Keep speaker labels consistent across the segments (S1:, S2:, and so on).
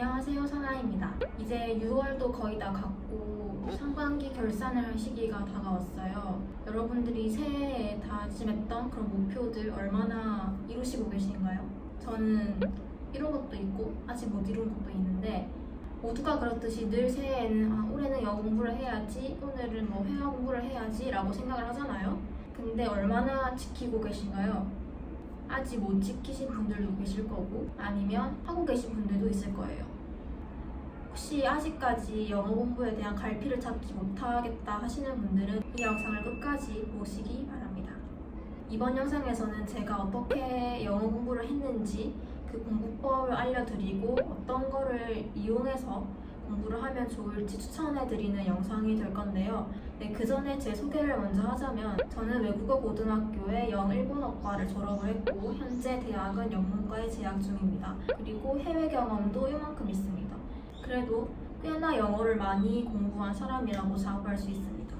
S1: 안녕하세요 사나입니다. 이제 6월도 거의 다 갔고 상반기 결산을 할 시기가 다가왔어요. 여러분들이 새해에 다짐했던 그런 목표들 얼마나 이루시고 계신가요? 저는 이룬 것도 있고 아직 못 이룬 것도 있는데 모두가 그렇듯이 늘 새해에는 아, 올해는 영어 공부를 해야지 오늘은 뭐 회화 공부를 해야지 라고 생각을 하잖아요. 근데 얼마나 지키고 계신가요? 아직 못 지키신 분들도 계실 거고 아니면 하고 계신 분들도 있을 거예요. 혹시 아직까지 영어 공부에 대한 갈피를 찾지 못하겠다 하시는 분들은 이 영상을 끝까지 보시기 바랍니다. 이번 영상에서는 제가 어떻게 영어 공부를 했는지 그 공부법을 알려드리고 어떤 거를 이용해서 공부를 하면 좋을지 추천해드리는 영상이 될 건데요. 네, 그 전에 제 소개를 먼저 하자면 저는 외국어 고등학교의 영일본어과를 졸업을 했고 현재 대학은 영문과에 재학 중입니다. 그리고 해외 경험도 이만큼 있습니다. 그래도 꽤나 영어를 많이 공부한 사람이라고 자부할 수 있습니다.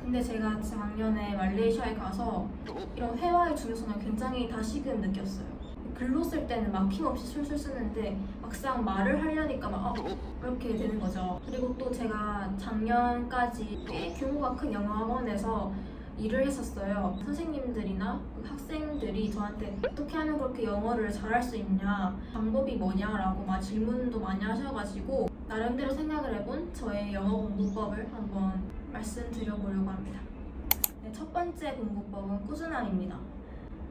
S1: 근데 제가 작년에 말레이시아에 가서 이런 회화의 중요성을 굉장히 다시금 느꼈어요. 글로 쓸 때는 막힘없이 술술 쓰는데 막상 말을 하려니까 막 어, 이렇게 되는 거죠. 그리고 또 제가 작년까지 꽤 규모가 큰 영어학원에서 일을 했었어요. 선생님들이나 그 학생들이 저한테 어떻게 하면 그렇게 영어를 잘할 수 있냐, 방법이 뭐냐라고 막 질문도 많이 하셔가지고 나름대로 생각을 해본 저의 영어 공부법을 한번 말씀드려보려고 합니다. 네, 첫 번째 공부법은 꾸준함입니다.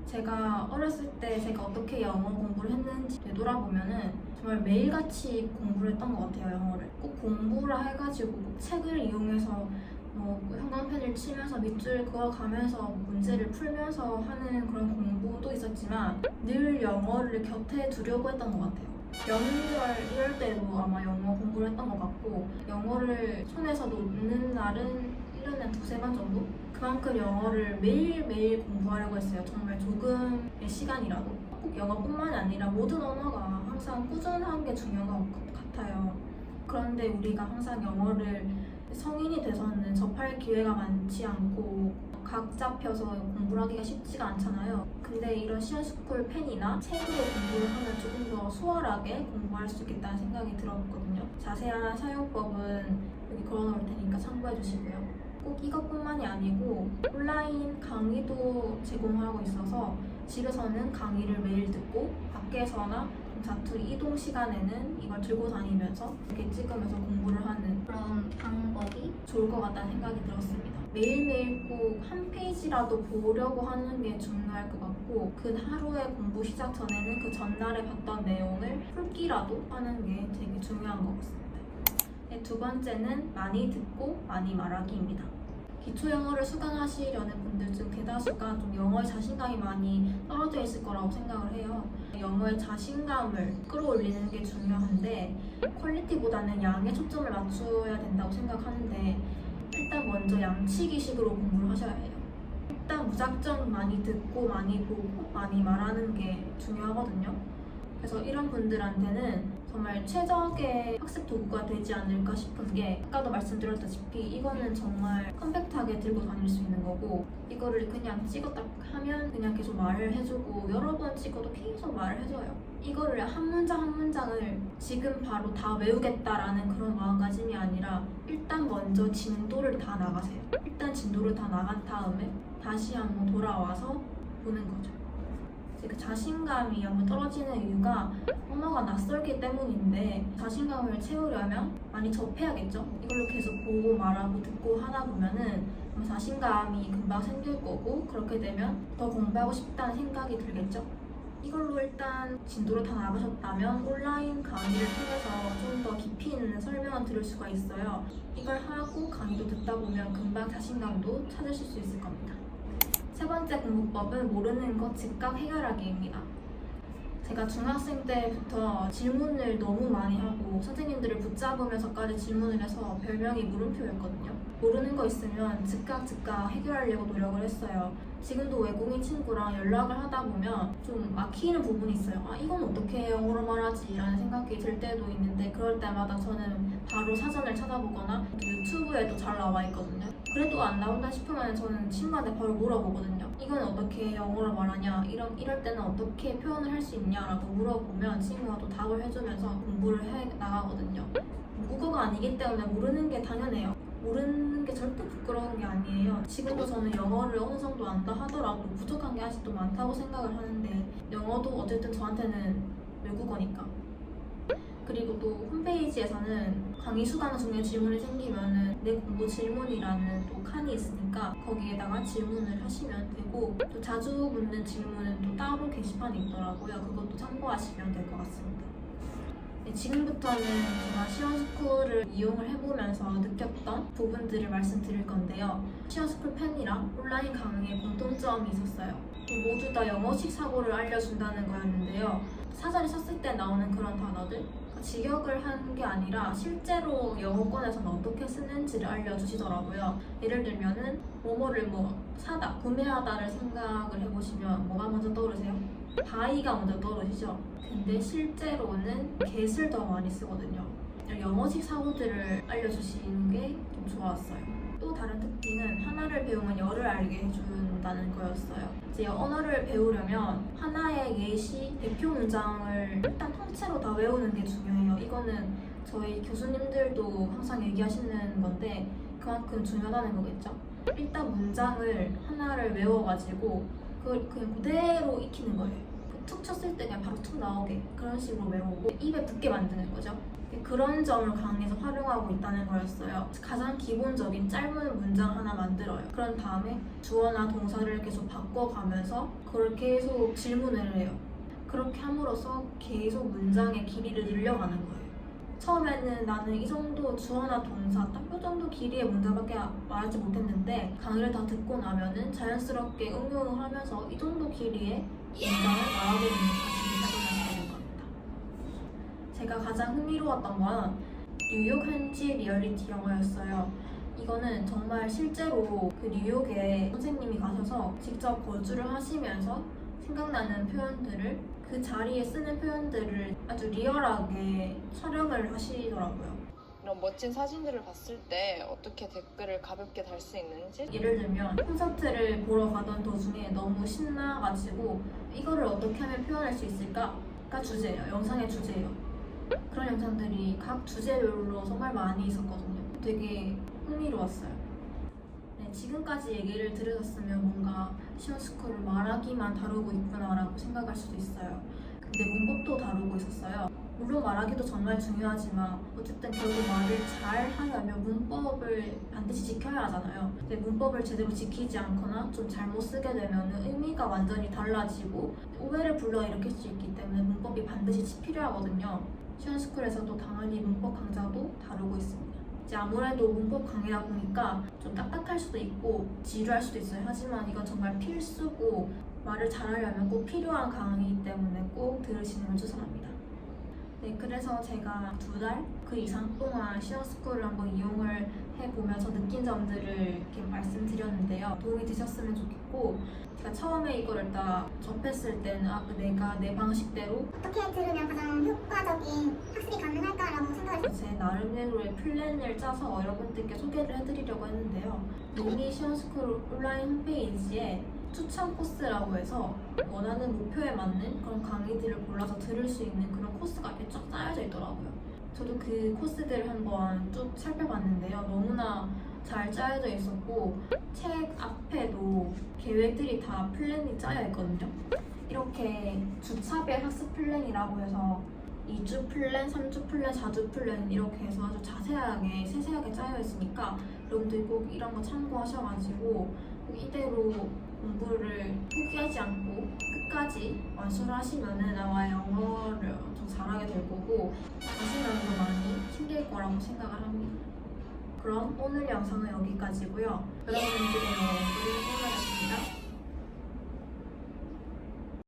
S1: 제가 어렸을 때 제가 어떻게 영어 공부를 했는지 되돌아보면은 정말 매일같이 공부를 했던 것 같아요 영어를 꼭 공부라 해가지고 꼭 책을 이용해서 뭐 형광펜을 치면서 밑줄 그어가면서 문제를 풀면서 하는 그런 공부도 있었지만 늘 영어를 곁에 두려고 했던 것 같아요 명절 이럴 때도 아마 영어 공부를 했던 것 같고 영어를 손에서 놓는 날은 1년에 두세 번 정도? 그만큼 영어를 매일매일 공부하려고 했어요. 정말 조금의 시간이라도. 꼭 영어뿐만이 아니라 모든 언어가 항상 꾸준한 게 중요한 것 같아요. 그런데 우리가 항상 영어를 성인이 돼서는 접할 기회가 많지 않고 각 잡혀서 공부를 하기가 쉽지가 않잖아요. 근데 이런 시어스쿨 펜이나 책으로 공부를 하면 조금 더 수월하게 공부할 수 있겠다는 생각이 들었거든요. 자세한 사용법은 여기 걸어놓을 테니까 참고해 주시고요. 꼭 이것뿐만이 아니고 온라인 강의도 제공하고 있어서 집에서는 강의를 매일 듣고 밖에서나 자투리 이동 시간에는 이걸 들고 다니면서 이렇게 찍으면서 공부를 하는 그런 방법이 좋을 것 같다는 생각이 들었습니다. 매일매일 꼭 한 페이지라도 보려고 하는 게 중요할 것 같고 그 하루의 공부 시작 전에는 그 전날에 봤던 내용을 풀기라도 하는 게 되게 중요한 것 같습니다. 네, 두 번째는 많이 듣고 많이 말하기입니다. 기초 영어를 수강하시려는 분들 중 대다수가 좀 영어에 자신감이 많이 떨어져 있을 거라고 생각을 해요. 영어의 자신감을 끌어올리는 게 중요한데 퀄리티보다는 양에 초점을 맞춰야 된다고 생각하는데 일단 먼저 양치기식으로 공부를 하셔야 해요. 일단 무작정 많이 듣고 많이 보고 많이 말하는 게 중요하거든요. 그래서 이런 분들한테는 정말 최적의 학습 도구가 되지 않을까 싶은 게 아까도 말씀드렸다시피 이거는 정말 컴팩트하게 들고 다닐 수 있는 거고 이거를 그냥 찍었다 하면 그냥 계속 말을 해주고 여러 번 찍어도 계속 말을 해줘요. 이거를 한 문장 한 문장을 지금 바로 다 외우겠다라는 그런 마음가짐이 아니라 일단 먼저 진도를 다 나가세요. 일단 진도를 다 나간 다음에 다시 한번 돌아와서 보는 거죠 그 자신감이 한번 떨어지는 이유가 언어가 낯설기 때문인데 자신감을 채우려면 많이 접해야겠죠. 이걸로 계속 보고 말하고 듣고 하다 보면은 자신감이 금방 생길 거고 그렇게 되면 더 공부하고 싶다는 생각이 들겠죠. 이걸로 일단 진도를 다 나가셨다면 온라인 강의를 통해서 좀 더 깊이 있는 설명을 들을 수가 있어요. 이걸 하고 강의도 듣다 보면 금방 자신감도 찾으실 수 있을 겁니다. 세 번째 공부법은 모르는 것 즉각 해결하기입니다. 제가 중학생 때부터 질문을 너무 많이 하고 선생님들을 붙잡으면서까지 질문을 해서 별명이 물음표였거든요. 모르는 거 있으면 즉각 즉각 해결하려고 노력을 했어요. 지금도 외국인 친구랑 연락을 하다 보면 좀 막히는 부분이 있어요. 아, 이건 어떻게 영어로 말하지? 라는 생각이 들 때도 있는데 그럴 때마다 저는 바로 사전을 찾아보거나 유튜브에도 잘 나와 있거든요. 그래도 안 나온다 싶으면 저는 친구한테 바로 물어보거든요. 이건 어떻게 영어로 말하냐? 이런, 이럴 때는 어떻게 표현을 할 수 있냐라고 물어보면 친구가 또 답을 해주면서 공부를 해 나가거든요. 국어가 아니기 때문에 모르는 게 당연해요. 모르는 게 절대 부끄러운 게 아니에요. 지금도 저는 영어를 어느 정도 안다 하더라도 부족한 게 아직도 많다고 생각을 하는데 영어도 어쨌든 저한테는 외국어니까. 그리고 또 홈페이지에서는 강의 수강 중에 질문이 생기면은 내 공부 질문이라는 또 칸이 있으니까 거기에다가 질문을 하시면 되고 또 자주 묻는 질문은 또 따로 게시판이 있더라고요. 그것도 참고하시면 될 것 같습니다. 네, 지금부터는 제가 시원스쿨을 이용을 해보면서 느꼈던 부분들을 말씀드릴 건데요. 시원스쿨 팬이랑 온라인 강의에 공통점이 있었어요. 모두 다 영어식 사고를 알려준다는 거였는데요. 사전에 썼을 때 나오는 그런 단어들, 그러니까 직역을 한 게 아니라 실제로 영어권에서는 어떻게 쓰는지를 알려주시더라고요. 예를 들면은 뭐뭐를 뭐 사다, 구매하다를 생각을 해보시면 뭐가 먼저 떠오르세요? 바이가 먼저 떠오르시죠? 근데 실제로는 get을 더 많이 쓰거든요. 영어식 사고들을 알려주시는 게 좀 좋았어요. 또 다른 특징은 하나를 배우면 열을 알게 해준다는 거였어요. 이제 언어를 배우려면 하나의 예시, 대표 문장을 일단 통째로 다 외우는 게 중요해요. 이거는 저희 교수님들도 항상 얘기하시는 건데 그만큼 중요하다는 거겠죠. 일단 문장을 하나를 외워가지고 그걸 그냥 그대로 익히는 거예요. 툭 쳤을 때 그냥 바로 툭 나오게 그런 식으로 외우고 입에 붙게 만드는 거죠. 그런 점을 강의에서 활용하고 있다는 거였어요. 가장 기본적인 짧은 문장 하나 만들어요. 그런 다음에 주어나 동사를 계속 바꿔가면서 그걸 계속 질문을 해요. 그렇게 함으로써 계속 문장의 길이를 늘려가는 거예요. 처음에는 나는 이 정도 주어나 동사 딱 이 정도 길이의 문장밖에 말하지 못했는데 강의를 다 듣고 나면은 자연스럽게 응용을 하면서 이 정도 길이의 문장을 말하게 되는 자신이 되는 겁니다. 제가 가장 흥미로웠던 건 뉴욕 현지 리얼리티 영어였어요. 이거는 정말 실제로 그 뉴욕에 선생님이 가셔서 직접 거주를 하시면서 생각나는 표현들을 그 자리에 쓰는 표현들을 아주 리얼하게 촬영을 하시더라고요.
S2: 이런 멋진 사진들을 봤을 때 어떻게 댓글을 가볍게 달 수 있는지
S1: 예를 들면 콘서트를 보러 가던 도중에 너무 신나가지고 이거를 어떻게 하면 표현할 수 있을까가 주제예요. 영상의 주제예요. 그런 영상들이 각 주제별로 정말 많이 있었거든요. 되게 흥미로웠어요. 네, 지금까지 얘기를 들으셨으면 뭔가 시원스쿨을 말하기만 다루고 있구나라고 생각할 수도 있어요. 근데 문법도 다루고 있었어요. 물론 말하기도 정말 중요하지만 어쨌든 결국 말을 잘 하려면 문법을 반드시 지켜야 하잖아요. 근데 문법을 제대로 지키지 않거나 좀 잘못 쓰게 되면 의미가 완전히 달라지고 오해를 불러일으킬 수 있기 때문에 문법이 반드시 필요하거든요. 시원스쿨에서도 당연히 문법 강좌도 다루고 있습니다. 이제 아무래도 문법 강의다 보니까 좀 딱딱할 수도 있고 지루할 수도 있어요. 하지만 이건 정말 필수고 말을 잘하려면 꼭 필요한 강의이기 때문에 꼭 들으시는 걸 추천합니다. 네, 그래서 제가 두 달 그 이상 동안 시어스쿨을 한번 이용을 해보면서 느낀 점들을 이렇게 말씀드렸는데요. 도움이 되셨으면 좋겠고 제가 처음에 이거를 딱 접했을 때는 아, 내가 내 방식대로
S3: 어떻게 들으면 가장 효과적인 학습이 가능할까라고 생각을
S1: 제 나름대로의 플랜을 짜서 여러분들께 소개를 해드리려고 했는데요. 이미 시원스쿨 온라인 홈페이지에 추천 코스라고 해서 원하는 목표에 맞는 그런 강의들을 골라서 들을 수 있는 그런 코스가 이렇게 쫙 짜여져 있더라고요. 저도 그 코스들을 한번 쭉 살펴봤는데요. 너무나 잘 짜여져 있었고 책 앞에도 계획들이 다 플랜이 짜여 있거든요. 이렇게 주차별 학습 플랜이라고 해서 2주 플랜, 3주 플랜, 4주 플랜 이렇게 해서 아주 자세하게 세세하게 짜여 있으니까 여러분들 꼭 이런 거 참고하셔가지고 꼭 이대로 공부를 포기하지 않고 끝까지 완수를 하시면은 아마 영어를 더 잘하게 될 거고 자신감도 많이 생길 거라고 생각을 합니다. 그럼 오늘 영상은 여기까지고요. 여러분들의 영어 공부를 응원하겠습니다.